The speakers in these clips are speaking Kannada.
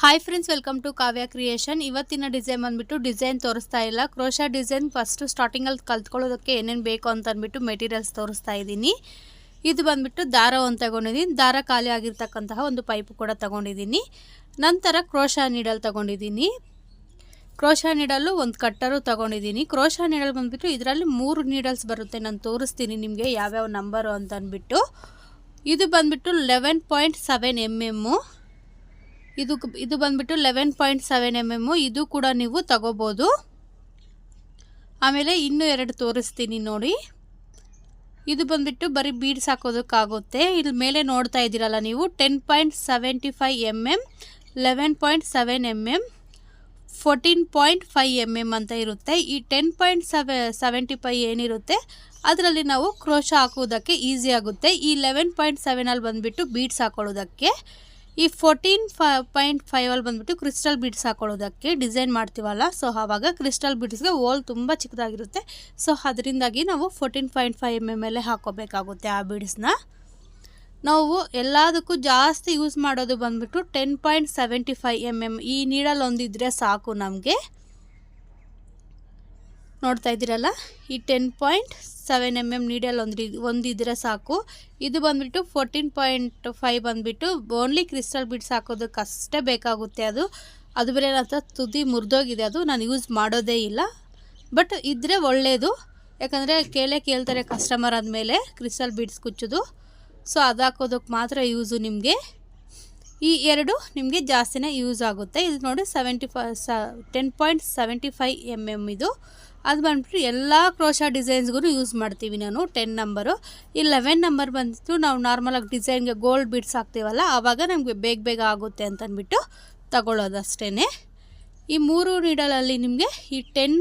Hi friends welcome to Kavya creation ಇವತ್ತಿನ ಡಿಸೈನ್ ಬಂದ್ಬಿಟ್ಟು ಡಿಸೈನ್ ತೋರಿಸ್ತಾ ಇಲ್ಲ. ಕ್ರೋಶಾ ಡಿಸೈನ್ ಫಸ್ಟು ಸ್ಟಾರ್ಟಿಂಗಲ್ಲಿ ಕಲ್ತ್ಕೊಳ್ಳೋದಕ್ಕೆ ಏನೇನು ಬೇಕು ಅಂತ ಅಂದ್ಬಿಟ್ಟು ಮೆಟೀರಿಯಲ್ಸ್ ತೋರಿಸ್ತಾ ಇದ್ದೀನಿ. ಇದು ಬಂದ್ಬಿಟ್ಟು ದಾರ ತಗೊಂಡಿದ್ದೀನಿ. ದಾರ ಖಾಲಿ ಆಗಿರ್ತಕ್ಕಂತಹ ಒಂದು ಪೈಪು ಕೂಡ ತಗೊಂಡಿದ್ದೀನಿ. ನಂತರ ಕ್ರೋಶಾ ನೀಡಲ್ ತಗೊಂಡಿದ್ದೀನಿ. ಕ್ರೋಶಾ ನೀಡಲು ಒಂದು ಕಟ್ಟರು ತಗೊಂಡಿದ್ದೀನಿ. ಕ್ರೋಶಾ ನೀಡಲ್ ಬಂದ್ಬಿಟ್ಟು ಇದರಲ್ಲಿ ಮೂರು ನೀಡಲ್ಸ್ ಬರುತ್ತೆ. ನಾನು ತೋರಿಸ್ತೀನಿ ನಿಮಗೆ ಯಾವ್ಯಾವ ನಂಬರು ಅಂತ ಅಂದ್ಬಿಟ್ಟು. ಇದು ಬಂದ್ಬಿಟ್ಟು eleven point seven m m ಇದು ಇದು ಬಂದ್ಬಿಟ್ಟು eleven point seven m m ಇದು ಕೂಡ ನೀವು ತಗೋಬೋದು. ಆಮೇಲೆ ಇನ್ನೂ ಎರಡು ತೋರಿಸ್ತೀನಿ ನೋಡಿ. ಇದು ಬಂದ್ಬಿಟ್ಟು ಬರೀ ಬೀಡ್ಸ್ ಹಾಕೋದಕ್ಕಾಗುತ್ತೆ. ಇಲ್ಲಿ ಮೇಲೆ ನೋಡ್ತಾ ಇದ್ದೀರಲ್ಲ ನೀವು ten point seventy five m m eleven point seven m m fourteen point five m m ಅಂತ ಇರುತ್ತೆ. ಈ ಟೆನ್ ಪಾಯಿಂಟ್ ಸೆವೆ ಸೆವೆಂಟಿ ಫೈವ್ ಏನಿರುತ್ತೆ, ಅದರಲ್ಲಿ ನಾವು ಕ್ರೋಶ ಹಾಕೋದಕ್ಕೆ ಈಸಿ ಆಗುತ್ತೆ. ಈ ಲೆವೆನ್ ಪಾಯಿಂಟ್ ಸೆವೆನಲ್ಲಿ ಬಂದುಬಿಟ್ಟು ಬೀಡ್ಸ್ ಹಾಕೊಳ್ಳೋದಕ್ಕೆ. ಈ ಫೋರ್ಟೀನ್ ಫೈ ಪಾಯಿಂಟ್ ಫೈವಲ್ಲಿ ಬಂದ್ಬಿಟ್ಟು ಕ್ರಿಸ್ಟಲ್ ಬೀಡ್ಸ್ ಹಾಕೊಳ್ಳೋದಕ್ಕೆ ಡಿಸೈನ್ ಮಾಡ್ತೀವಲ್ಲ? ಸೊ ಆವಾಗ ಕ್ರಿಸ್ಟಲ್ ಬೀಡ್ಸ್ಗೆ ಓಲ್ ತುಂಬ ಚಿಕ್ಕದಾಗಿರುತ್ತೆ. ಸೊ ಅದರಿಂದಾಗಿ ನಾವು fourteen point five m m ಎಲ್ಲೇ ಹಾಕೋಬೇಕಾಗುತ್ತೆ ಆ ಬೀಡ್ಸ್ನ ನಾವು ಎಲ್ಲದಕ್ಕೂ ಜಾಸ್ತಿ ಯೂಸ್ ಮಾಡೋದು ಬಂದ್ಬಿಟ್ಟು ten point seventy five m m ಈ ನೀಡಲ್ ಒಂದಿದ್ರೆ ಸಾಕು ನಮಗೆ. ನೋಡ್ತಾ ಇದ್ದೀರಲ್ಲ? ಈ ten point seven m m needle ಒಂದು ಒಂದಿದ್ರೆ ಸಾಕು. ಇದು ಬಂದುಬಿಟ್ಟು ಫೋರ್ಟೀನ್ ಪಾಯಿಂಟ್ ಫೈವ್ ಬಂದುಬಿಟ್ಟು ಓನ್ಲಿ ಕ್ರಿಸ್ಟಲ್ ಬಿಡ್ಸ್ ಹಾಕೋದಕ್ಕೆ ಅಷ್ಟೇ ಬೇಕಾಗುತ್ತೆ ಅದು. ಅದು ಬೇರೆ ಹತ್ರ ತುದಿ ಮುರಿದೋಗಿದೆ ಅದು, ನಾನು ಯೂಸ್ ಮಾಡೋದೇ ಇಲ್ಲ. ಬಟ್ ಇದ್ದರೆ ಒಳ್ಳೆಯದು ಯಾಕಂದರೆ ಕೇಳೇ ಕೇಳ್ತಾರೆ ಕಸ್ಟಮರ್ ಆದಮೇಲೆ ಕ್ರಿಸ್ಟಲ್ ಬೀಡ್ಸ್ ಕುಚ್ಚೋದು. ಸೊ ಅದು ಹಾಕೋದಕ್ಕೆ ಮಾತ್ರ ಯೂಸು ನಿಮಗೆ. ಈ ಎರಡು ನಿಮಗೆ ಜಾಸ್ತಿನೇ ಯೂಸ್ ಆಗುತ್ತೆ. ಇದು ನೋಡಿ ಸೆವೆಂಟಿ ಫೈ ಸ ten point seventy five m m ಇದು. ಅದು ಬಂದ್ಬಿಟ್ಟು ಎಲ್ಲ ಕ್ರೋಶಾ ಡಿಸೈನ್ಸ್ಗೂ ಯೂಸ್ ಮಾಡ್ತೀವಿ ನಾನು ಟೆನ್ ನಂಬರು ಈ ಲೆವೆನ್ ನಂಬರ್ ಬಂದಿತ್ತು. ನಾವು ನಾರ್ಮಲಾಗಿ ಡಿಸೈನ್ಗೆ ಗೋಲ್ಡ್ ಬಿಡ್ಸ್ ಹಾಕ್ತೀವಲ್ಲ ಆವಾಗ ನಮಗೆ ಬೇಗ ಬೇಗ ಆಗುತ್ತೆ ಅಂತಂದ್ಬಿಟ್ಟು ತಗೊಳ್ಳೋದು ಅಷ್ಟೇ ಈ ಮೂರು ನೀಡಲಲ್ಲಿ ನಿಮಗೆ ಈ ten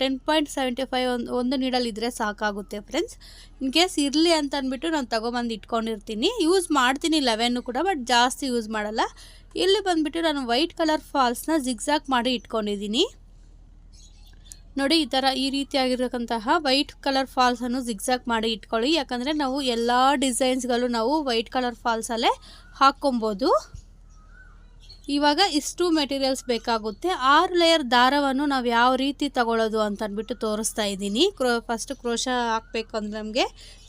ten point seventy five ಒಂದು ಒಂದು ನೀಡಲ್ ಇದ್ದರೆ ಸಾಕಾಗುತ್ತೆ ಫ್ರೆಂಡ್ಸ್. ಇನ್ ಕೇಸ್ ಇರಲಿ ಅಂತ ಅಂದ್ಬಿಟ್ಟು ನಾನು ತೊಗೊಬಂದು ಇಟ್ಕೊಂಡಿರ್ತೀನಿ. ಯೂಸ್ ಮಾಡ್ತೀನಿ ಲೆವೆನ್ನು ಕೂಡ, ಬಟ್ ಜಾಸ್ತಿ ಯೂಸ್ ಮಾಡಲ್ಲ. ಇಲ್ಲಿ ಬಂದುಬಿಟ್ಟು ನಾನು ವೈಟ್ ಕಲರ್ ಫಾಲ್ಸ್ನ ಜಿಗ್ಸಾಕ್ ಮಾಡಿ ಇಟ್ಕೊಂಡಿದ್ದೀನಿ. ನೋಡಿ, ಈ ಥರ ಈ ರೀತಿಯಾಗಿರ್ತಕ್ಕಂತಹ ವೈಟ್ ಕಲರ್ ಫಾಲ್ಸನ್ನು ಜಿಗ್ಸಾಕ್ ಮಾಡಿ ಇಟ್ಕೊಳ್ಳಿ. ಯಾಕಂದರೆ ನಾವು ಎಲ್ಲ ಡಿಸೈನ್ಸ್ಗಳು ನಾವು ವೈಟ್ ಕಲರ್ ಫಾಲ್ಸಲ್ಲೇ ಹಾಕ್ಕೊಬೋದು. ಇವಾಗ ಇಷ್ಟು ಮೆಟೀರಿಯಲ್ಸ್ ಬೇಕಾಗುತ್ತೆ. ಆರು ಲೇಯರ್ ದಾರವನ್ನು ನಾವು ಯಾವ ರೀತಿ ತಗೊಳ್ಳೋದು ಅಂತ ಅಂದ್ಬಿಟ್ಟು ತೋರಿಸ್ತಾ ಇದ್ದೀನಿ. ಕ್ರೋ ಫಸ್ಟ್ ಕ್ರೋಶ ಹಾಕಬೇಕು ಅಂದರೆ ನಮಗೆ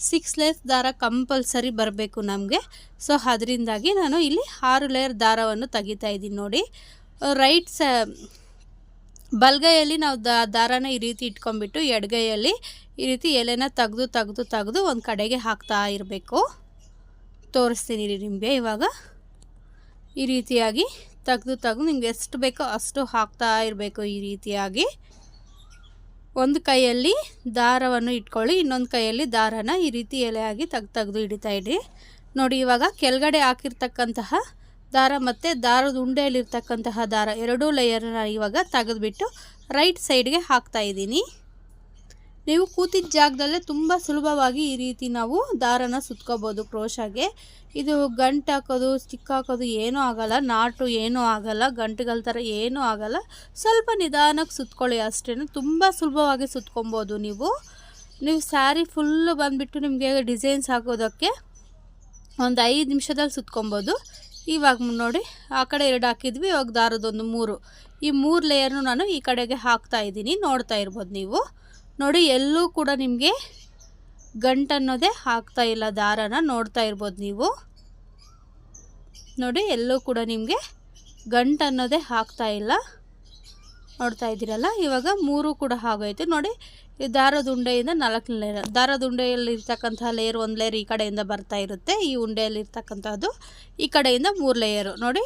ಸಿಕ್ಸ್ ಲೇಯರ್ಸ್ ದಾರ ಕಂಪಲ್ಸರಿ ಬರಬೇಕು ನಮಗೆ. ಸೊ ಅದರಿಂದಾಗಿ ನಾನು ಇಲ್ಲಿ ಆರು ಲೇಯರ್ ದಾರವನ್ನು ತೆಗಿತಾ ಇದ್ದೀನಿ ನೋಡಿ. ರೈಟ್ ಸ ಬಲ್ಗೈಯಲ್ಲಿ ನಾವು ದಾರನ ಈ ರೀತಿ ಇಟ್ಕೊಂಡ್ಬಿಟ್ಟು ಎಡಗೈಯಲ್ಲಿ ಈ ರೀತಿ ಎಲೆನ ತೆಗೆದು ತೆಗೆದು ತೆಗೆದು ಒಂದು ಕಡೆಗೆ ಹಾಕ್ತಾ ಇರಬೇಕು. ತೋರಿಸ್ತೀನಿ ನಿಮಗೆ ಇವಾಗ. ಈ ರೀತಿಯಾಗಿ ತೆಗೆದು ತೆಗೆದು ನಿಮ್ಗೆ ಎಷ್ಟು ಬೇಕೋ ಅಷ್ಟು ಹಾಕ್ತಾ ಇರಬೇಕು ಈ ರೀತಿಯಾಗಿ. ಒಂದು ಕೈಯಲ್ಲಿ ದಾರವನ್ನು ಇಟ್ಕೊಳ್ಳಿ, ಇನ್ನೊಂದು ಕೈಯಲ್ಲಿ ದಾರನ ಈ ರೀತಿ ಎಲೆಯಾಗಿ ತೆಗ್ದು, ತೆಗೆದು ಹಿಡಿತಾ ಇಡಿ ನೋಡಿ ಇವಾಗ ಕೆಳಗಡೆ ಹಾಕಿರ್ತಕ್ಕಂತಹ ದಾರ ಮತ್ತು ದಾರದ ಉಂಡೆಯಲ್ಲಿರ್ತಕ್ಕಂತಹ ದಾರ ಎರಡೂ ಲೇಯರ್ನ ಇವಾಗ ತೆಗೆದುಬಿಟ್ಟು ರೈಟ್ ಸೈಡ್ಗೆ ಹಾಕ್ತಾ ಇದ್ದೀನಿ. ನೀವು ಕೂತಿದ್ದ ಜಾಗದಲ್ಲೇ ತುಂಬ ಸುಲಭವಾಗಿ ಈ ರೀತಿ ನಾವು ದಾರನ ಸುತ್ಕೋಬೋದು ಕ್ರೋಶಾಗೆ ಇದು ಗಂಟು ಹಾಕೋದು ಸ್ಟಿಕ್ ಹಾಕೋದು ಏನೂ ಆಗಲ್ಲ, ನಾಟು ಏನೂ ಆಗಲ್ಲ, ಗಂಟುಗಳ ಥರ ಏನೂ ಆಗಲ್ಲ. ಸ್ವಲ್ಪ ನಿಧಾನಕ್ಕೆ ಸುತ್ಕೊಳ್ಳಿ ಅಷ್ಟೇ ತುಂಬ ಸುಲಭವಾಗಿ ಸುತ್ಕೊಬೋದು ನೀವು. ನೀವು ಸ್ಯಾರಿ ಫುಲ್ಲು ಬಂದುಬಿಟ್ಟು ನಿಮಗೆ ಡಿಸೈನ್ಸ್ ಹಾಕೋದಕ್ಕೆ ಒಂದು ಐದು ನಿಮಿಷದಲ್ಲಿ ಸುತ್ಕೊಬೋದು. ಇವಾಗ ನೋಡಿ, ಆ ಕಡೆ ಎರಡು ಹಾಕಿದ್ವಿ, ಇವಾಗ ದಾರದೊಂದು ಮೂರು. ಈ ಮೂರು ಲೇಯರ್ನು ನಾನು ಈ ಕಡೆಗೆ ಹಾಕ್ತಾ ಇದ್ದೀನಿ, ನೋಡ್ತಾ ಇರ್ಬೋದು ನೀವು. ನೋಡಿ, ಎಲ್ಲೂ ಕೂಡ ನಿಮಗೆ ಗಂಟು ಅನ್ನೋದೇ ಹಾಕ್ತಾ ಇಲ್ಲ ದಾರನ, ನೋಡ್ತಾ ಇರ್ಬೋದು ನೀವು. ನೋಡಿ, ಎಲ್ಲೂ ಕೂಡ ನಿಮಗೆ ಗಂಟು ಅನ್ನೋದೇ ಹಾಕ್ತಾ ಇಲ್ಲ. ನೋಡ್ತಾ ಇದ್ದೀರಲ್ಲ? ಇವಾಗ ಮೂರು ಕೂಡ ಆಗೋಯ್ತು. ನೋಡಿ, ಈ ದಾರದ ಉಂಡೆಯಿಂದ ನಾಲ್ಕು ಲೇಯರ್ ದಾರದ ಉಂಡೆಯಲ್ಲಿ ಇರ್ತಕ್ಕಂಥ ಲೇಯರ್ ಒಂದು ಲೇಯರ್ ಈ ಕಡೆಯಿಂದ ಬರ್ತಾ ಇರುತ್ತೆ. ಈ ಉಂಡೆಯಲ್ಲಿ ಇರ್ತಕ್ಕಂಥದ್ದು ಈ ಕಡೆಯಿಂದ ಮೂರು ಲೇಯರು ನೋಡಿ.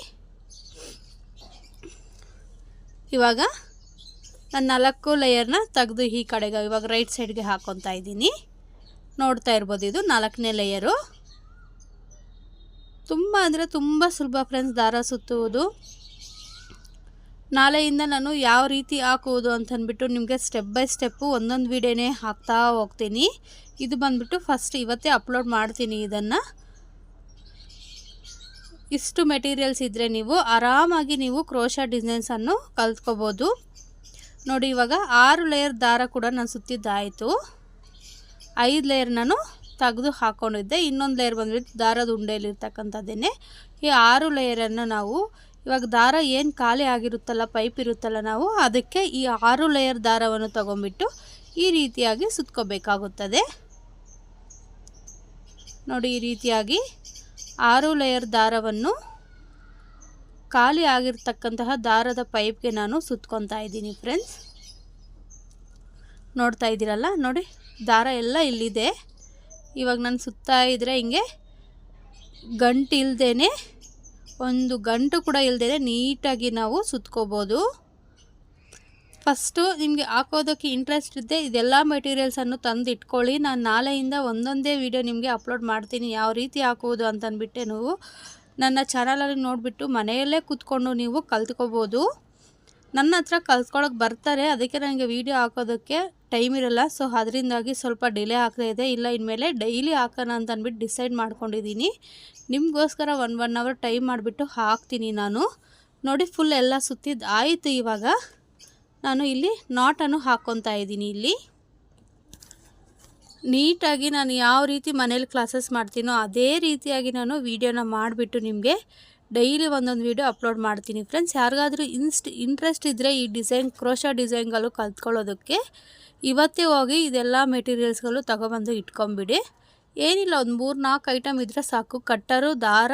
ಇವಾಗ ನಾನು ನಾಲ್ಕು ಲೇಯರ್ನ ತೆಗೆದು ಈ ಕಡೆಗೆ, ಇವಾಗ ರೈಟ್ ಸೈಡ್ಗೆ ಹಾಕೊತಾ ಇದ್ದೀನಿ. ನೋಡ್ತಾ ಇರ್ಬೋದು ಇದು ನಾಲ್ಕನೇ ಲೇಯರು ತುಂಬ ಅಂದರೆ ತುಂಬ ಸುಲಭ ಫ್ರೆಂಡ್ಸ್ ದಾರ ಸುತ್ತುವುದು. ನಾಳೆಯಿಂದ ನಾನು ಯಾವ ರೀತಿ ಹಾಕುವುದು ಅಂತಂದ್ಬಿಟ್ಟು ನಿಮಗೆ ಸ್ಟೆಪ್ ಬೈ ಸ್ಟೆಪ್ಪು ಒಂದೊಂದು ವೀಡಿಯೋನೇ ಹಾಕ್ತಾ ಹೋಗ್ತೀನಿ. ಇದು ಬಂದ್ಬಿಟ್ಟು ಫಸ್ಟ್ ಇವತ್ತೇ ಅಪ್ಲೋಡ್ ಮಾಡ್ತೀನಿ ಇದನ್ನು. ಇಷ್ಟು ಮೆಟೀರಿಯಲ್ಸ್ ಇದ್ದರೆ ನೀವು ಆರಾಮಾಗಿ ನೀವು ಕ್ರೋಶಾ ಡಿಸೈನ್ಸನ್ನು ಕಲ್ತ್ಕೋಬೋದು. ನೋಡಿ ಇವಾಗ ಆರು ಲೇಯರ್ ದಾರ ಕೂಡ ನಾನು ಸುತ್ತಿದ್ದಾಯಿತು. ಐದು ಲೇಯರ್ ನಾನು ತೆಗೆದು ಹಾಕ್ಕೊಂಡಿದ್ದೆ ಇನ್ನೊಂದು ಲೇಯರ್ ಬಂದ್ಬಿಟ್ಟು ದಾರದ ಉಂಡೆಯಲ್ಲಿರ್ತಕ್ಕಂಥದ್ದೇನೆ. ಈ ಆರು ಲೇಯರನ್ನು ನಾವು ಇವಾಗ ದಾರ ಏನು ಖಾಲಿ ಆಗಿರುತ್ತಲ್ಲ ಪೈಪ್ ಇರುತ್ತಲ್ಲ ನಾವು, ಅದಕ್ಕೆ ಈ ಆರು ಲೇಯರ್ ದಾರವನ್ನು ತಗೊಂಡ್ಬಿಟ್ಟು ಈ ರೀತಿಯಾಗಿ ಸುತ್ಕೋಬೇಕಾಗುತ್ತದೆ. ನೋಡಿ, ಈ ರೀತಿಯಾಗಿ ಆರು ಲೇಯರ್ ದಾರವನ್ನು ಖಾಲಿ ಆಗಿರ್ತಕ್ಕಂತಹ ದಾರದ ಪೈಪ್ಗೆ ನಾನು ಸುತ್ಕೊತಾ ಇದ್ದೀನಿ ಫ್ರೆಂಡ್ಸ್ ನೋಡ್ತಾ ಇದ್ದೀರಲ್ಲ, ನೋಡಿ, ದಾರ ಎಲ್ಲ ಇಲ್ಲಿದೆ. ಇವಾಗ ನಾನು ಸುತ್ತಾ ಇದ್ದರೆ ಹಿಂಗೆ ಗಂಟಿಲ್ದೇ ಒಂದು ಗಂಟು ಕೂಡ ಇಲ್ಲದೇ ನೀಟಾಗಿ ನಾವು ಸುತ್ಕೋಬೋದು. ಫಸ್ಟು ನಿಮಗೆ ಹಾಕೋದಕ್ಕೆ ಇಂಟ್ರೆಸ್ಟ್ ಇದ್ದೆ ಇದೆಲ್ಲ ಮೆಟೀರಿಯಲ್ಸನ್ನು ತಂದು ಇಟ್ಕೊಳ್ಳಿ ನಾನು ನಾಳೆಯಿಂದ ಒಂದೊಂದೇ ವಿಡಿಯೋ ನಿಮಗೆ ಅಪ್ಲೋಡ್ ಮಾಡ್ತೀನಿ. ಯಾವ ರೀತಿ ಹಾಕೋದು ಅಂತಂದ್ಬಿಟ್ಟೆ ನೀವು ನನ್ನ ಚಾನಲಲ್ಲಿ ನೋಡಿಬಿಟ್ಟು ಮನೆಯಲ್ಲೇ ಕೂತ್ಕೊಂಡು ನೀವು ಕಲ್ತ್ಕೋಬೋದು. ನನ್ನ ಹತ್ರ ಕಲ್ತ್ಕೊಳ್ಳೋಕೆ ಬರ್ತಾರೆ. ಅದಕ್ಕೆ ನನಗೆ ವೀಡಿಯೋ ಹಾಕೋದಕ್ಕೆ ಟೈಮ್ ಇರಲ್ಲ. ಸೊ ಅದರಿಂದಾಗಿ ಸ್ವಲ್ಪ ಡಿಲೇ ಆಗ್ತಾ ಇದೆ. ಇಲ್ಲ, ಇನ್ಮೇಲೆ ಡೈಲಿ ಹಾಕೋಣ ಅಂತ ಅಂದ್ಬಿಟ್ಟು ಡಿಸೈಡ್ ಮಾಡ್ಕೊಂಡಿದ್ದೀನಿ. ನಿಮಗೋಸ್ಕರ ಒನ್ ಒನ್ ಅವರ್ ಟೈಮ್ ಮಾಡಿಬಿಟ್ಟು ಹಾಕ್ತೀನಿ ನಾನು. ನೋಡಿ ಫುಲ್ ಎಲ್ಲ ಸುತ್ತಿದ್ದು ಆಯಿತು ಇವಾಗ. ನಾನು ಇಲ್ಲಿ ನಾಟನ್ನು ಹಾಕ್ಕೊತಾ ಇದ್ದೀನಿ ಇಲ್ಲಿ. ನೀಟಾಗಿ ನಾನು ಯಾವ ರೀತಿ ಮನೇಲಿ ಕ್ಲಾಸಸ್ ಮಾಡ್ತೀನೋ ಅದೇ ರೀತಿಯಾಗಿ ನಾನು ವೀಡಿಯೋನ ಮಾಡಿಬಿಟ್ಟು ನಿಮಗೆ ಡೈಲಿ ಒಂದೊಂದು ವೀಡಿಯೋ ಅಪ್ಲೋಡ್ ಮಾಡ್ತೀನಿ ಫ್ರೆಂಡ್ಸ್ ಯಾರಿಗಾದರೂ ಇನ್ಸ್ಟ್ ಇಂಟ್ರೆಸ್ಟ್ ಇದ್ದರೆ ಈ ಡಿಸೈನ್ ಕ್ರೋಶ ಡಿಸೈನ್ಗಳು ಕಲ್ತ್ಕೊಳ್ಳೋದಕ್ಕೆ ಇವತ್ತೇ ಹೋಗಿ ಇದೆಲ್ಲ ಮೆಟೀರಿಯಲ್ಸ್ಗಳು ತಗೊಬಂದು ಇಟ್ಕೊಂಬಿಡಿ. ಏನಿಲ್ಲ, ಒಂದು ಮೂರು ನಾಲ್ಕು ಐಟಮ್ ಇದ್ದರೆ ಸಾಕು. ಕಟ್ಟರು, ದಾರ,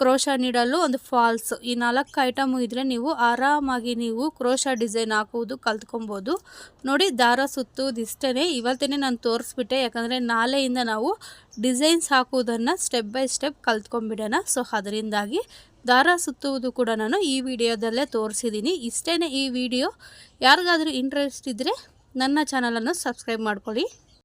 ಕ್ರೋಶ ನೀಡಲು ಒಂದು ಫಾಲ್ಸ್ ಈ ನಾಲ್ಕು ಐಟಮು ಇದ್ದರೆ ನೀವು ಆರಾಮಾಗಿ ನೀವು ಕ್ರೋಶ ಡಿಸೈನ್ ಹಾಕುವುದು, ಕಲ್ತ್ಕೊಬೋದು. ನೋಡಿ, ದಾರ ಸುತ್ತುವುದು ಇಷ್ಟೇ ಇವತ್ತೇ ನಾನು ತೋರಿಸ್ಬಿಟ್ಟೆ. ಯಾಕಂದರೆ ನಾಳೆಯಿಂದ ನಾವು ಡಿಸೈನ್ಸ್ ಹಾಕುವುದನ್ನು ಸ್ಟೆಪ್ ಬೈ ಸ್ಟೆಪ್ ಕಲ್ತ್ಕೊಂಬಿಡೋಣ ಸೊ ಅದರಿಂದಾಗಿ ದಾರ ಸುತ್ತುವುದು ಕೂಡ ನಾನು ಈ ವಿಡಿಯೋದಲ್ಲೇ ತೋರಿಸಿದ್ದೀನಿ. ಇಷ್ಟೇ ಈ ವಿಡಿಯೋ. ಯಾರಿಗಾದರೂ ಇಂಟ್ರೆಸ್ಟ್ ಇದ್ದರೆ ನನ್ನ ಚಾನಲನ್ನು ಸಬ್ಸ್ಕ್ರೈಬ್ ಮಾಡ್ಕೊಳ್ಳಿ.